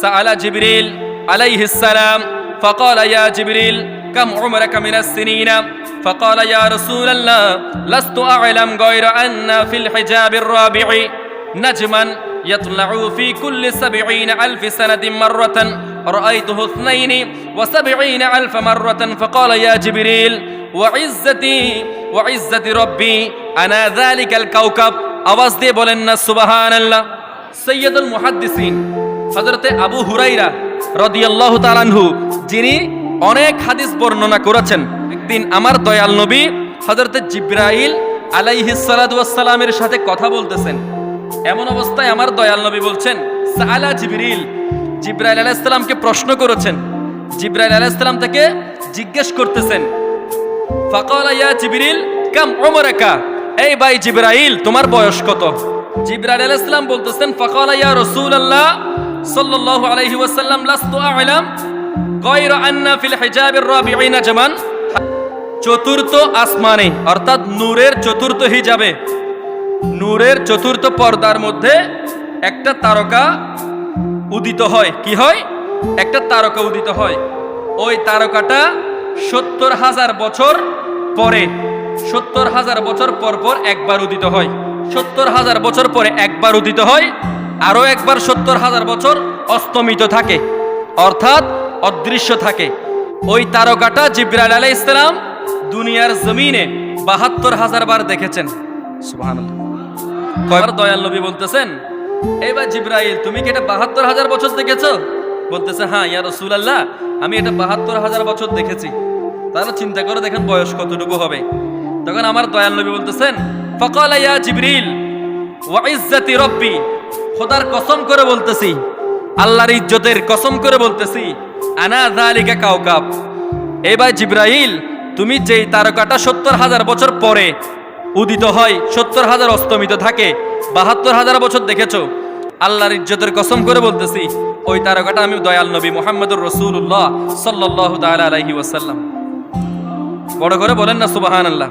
سأل جبريل عليه السلام فقال يا جبريل كم عمرك من السنين؟ فقال يا رسول الله لست أعلم غير أن في الحجاب الرابع نجما يطلع في كل سبعين ألف سنة مرة رأيته اثنين وسبعين ألف مرة. فقال يا جبريل وعزتي وعزة ربي أنا ذلك الكوكب أوصدي بولن الله. سيد المحدثين হজরতে আবু হুরাইরা রদিয়াল্লাহু তালানহু যিনি অনেক হাদিস বর্ণনা করেছেন। একদিন আমার দয়াল নবী হজরতে জিব্রাইল আলাইহিসালামের সাথে কথা বলতেছেন। এমন অবস্থায় আমার দয়াল নবী বলছেন সালা জিবরিল। জিব্রাইল আলাইহিসসালামকে প্রশ্ন করেছেন। জিব্রাইল আলাইহিসসালাম থেকে জিজ্ঞেস করতেছেন, ফাকালা ইয়া জিবরিল, কাম উমরাকা? এই ভাই জিব্রাইল, তোমার বয়স কত? জিব্রাইল আলাইহিস সালাম বলতেছেন, ফাকালা ইয়া রাসূলুল্লাহ। সাল্লাল্লাহু আলাইহি ওয়াসাল্লাম, লাস্তু আ'লাম, গায়রা আন্না ফিল হিজাবির রাবিঈনা জামান, চতুর্থ আসমানে, অর্থাৎ নূরের চতুর্থ হিজাবে, নূরের চতুর্থ পর্দার মধ্যে একটা তারকা উদিত হয়। কি হয়? একটা তারকা উদিত হয়। ওই তারকাটা সত্তর হাজার বছর পরে, সত্তর হাজার বছর পর পর একবার উদিত হয়। সত্তর হাজার বছর পরে একবার উদিত হয়। আরও একবার সত্তর হাজার বছর অস্তমিত থাকে, অর্থাৎ অদৃশ্য থাকে। ওই তারকাটা জিব্রাইল আলাই ইসলাম দুনিয়ার জমিনে বাহাত্তর হাজার বার দেখেছেন। কয়বার দয়াল নবী বলতেছেন এবার জিব্রাইল, তুমি কি এটা বাহাত্তর হাজার বছর দেখেছ? বলতেছে হ্যাঁ ইয়া রসুলাল্লাহ, আমি এটা বাহাত্তর হাজার বছর দেখেছি। তাহলে চিন্তা করে দেখেন বয়স কতটুকু হবে? তখন আমার দয়াল নবী বলতেছেন, ফকাল ইয়া জিবরিল ওয়া ইজ্জাতি রব্বি খোদার কসম করে বলতেছি, আল্লাহর ইজ্জতের কসম করে বলতেছি, আনা যালিকা কাউকাব। এবার জিব্রাইল, তুমি যেই তারকাটা সত্তর হাজার বছর পরে উদিত হয়, সত্তর হাজার অস্তমিত থাকে, বাহাত্তর হাজার বছর দেখেছ, আল্লাহর ইজ্জতের কসম করে বলতেছি, ওই তারকাটা আমি দয়াল নবী মোহাম্মদুর রসুল্লাহ সাল্লাহ তালা আলহি ওয়াসাল্লাম। বড় করে বলেন না সুবাহান আল্লাহ